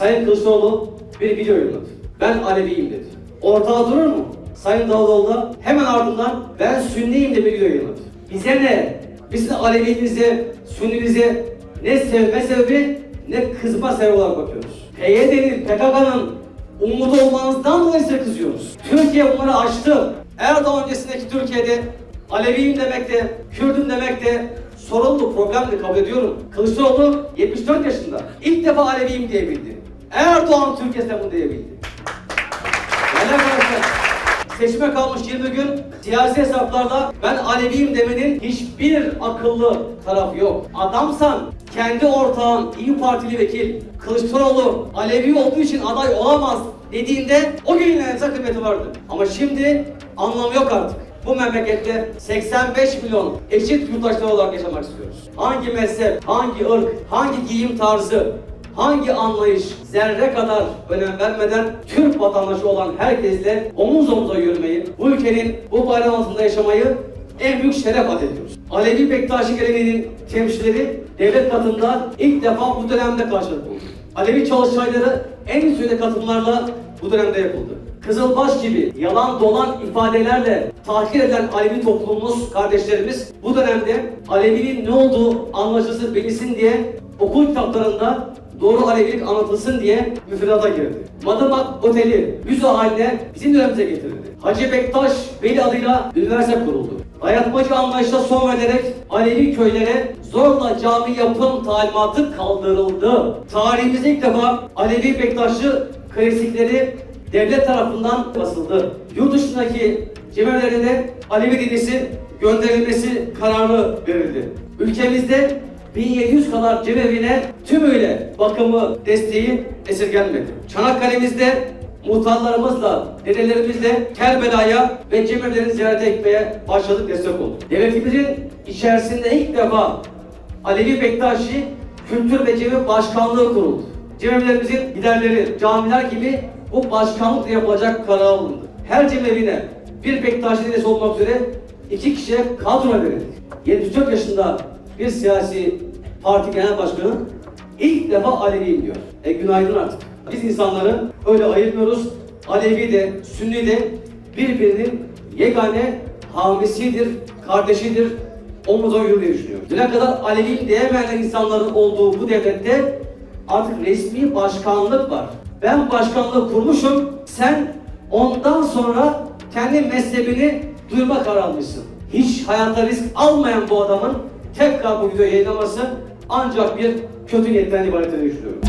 Sayın Kılıçdaroğlu bir video yayınladı. Ben Aleviyim dedi. Ortağa durur mu? Sayın Davutoğlu da hemen ardından ben Sünniyim de bir video yayınladı. Bize ne? Biz Aleviliğinize, Sünniliğinize ne sevme sebebi ne kızma sebebi olarak bakıyoruz. PYD'nin, PKK'nın umudu olmanızdan dolayı size kızıyoruz. Türkiye bunları aştı. Erdoğan öncesindeki Türkiye'de Aleviyim demek de, Kürdüm demek de sorunlu, problemli kabul ediyorum. Kılıçdaroğlu 74 yaşında. İlk defa Aleviyim diyebildi. Erdoğan Türkiye'de bunu diyebildi. Yani arkadaşlar seçime kalmış 20 gün siyasi hesaplarda ben Aleviyim demenin hiçbir akıllı tarafı yok. Adamsan kendi ortağın İyi Partili vekil Kılıçdaroğlu Alevi olduğu için aday olamaz dediğinde o günlerin kıymeti vardı. Ama şimdi anlamı yok artık. Bu memlekette 85 milyon eşit yurttaşlar olarak yaşamak istiyoruz. Hangi mezhep, hangi ırk, hangi giyim tarzı, hangi anlayış zerre kadar önem vermeden Türk vatandaşı olan herkesle omuz omuza yürümeyi, bu ülkenin bu bayram altında yaşamayı en büyük şeref adediyoruz. Alevi Bektaşi geleneğinin temsilcileri devlet katında ilk defa bu dönemde karşılık buldu. Alevi çalıştayları en üst katılımlarla bu dönemde yapıldı. Kızılbaş gibi yalan dolan ifadelerle tahkir edilen Alevi toplumumuz, kardeşlerimiz bu dönemde Aleviliğin ne olduğu anlaşılsın bilinsin diye okul kitaplarında doğru Alevilik anlatılsın diye müfredata girdi. Madımak Oteli müze haline bizim dönemimize getirildi. Hacı Bektaş Veli adıyla üniversite kuruldu. Dayatmacı anlayışla son verilerek Alevi köylere zorla cami yapım talimatı kaldırıldı. Tarihimizde ilk defa Alevi Bektaşlı klasikleri devlet tarafından basıldı. Yurt dışındaki cemevlerine Alevi dinisi gönderilmesi kararı verildi. Ülkemizde 1700 kadar cemevine tümüyle bakımı, desteği esirgenmedi. Çanakkale'mizde muhtarlarımızla, dedelerimizle Kerbela'ya ve cemevlerini ziyaret etmeye başladık, destek olduk. Devletimizin içerisinde ilk defa Alevi Bektaşi Kültür ve Cemevi Başkanlığı kuruldu. Cemevlerimizin giderleri, camiler gibi bu başkanlıkla yapılacak karar alındı. Her cemevine bir Bektaşi dedesi olmak üzere iki kişiye kadro verildi. 74 yaşında bir siyasi parti genel başkanı ilk defa Aleviyim diyor. E günaydın artık. Biz insanları öyle ayırmıyoruz. Alevi de, Sünni de birbirinin yegane hamisidir, kardeşidir, omuza yürür diye düşünüyorum. Düne kadar Aleviyim diyemeyen insanların olduğu bu devlette artık resmi başkanlık var. Ben başkanlığı kurmuşum, sen ondan sonra kendi mezhebini duyurma kararı almışsın. Hiç hayata risk almayan bu adamın tekrar bu videoyu yayınlaması ancak bir kötü niyetten ibaret diye düşünüyorum.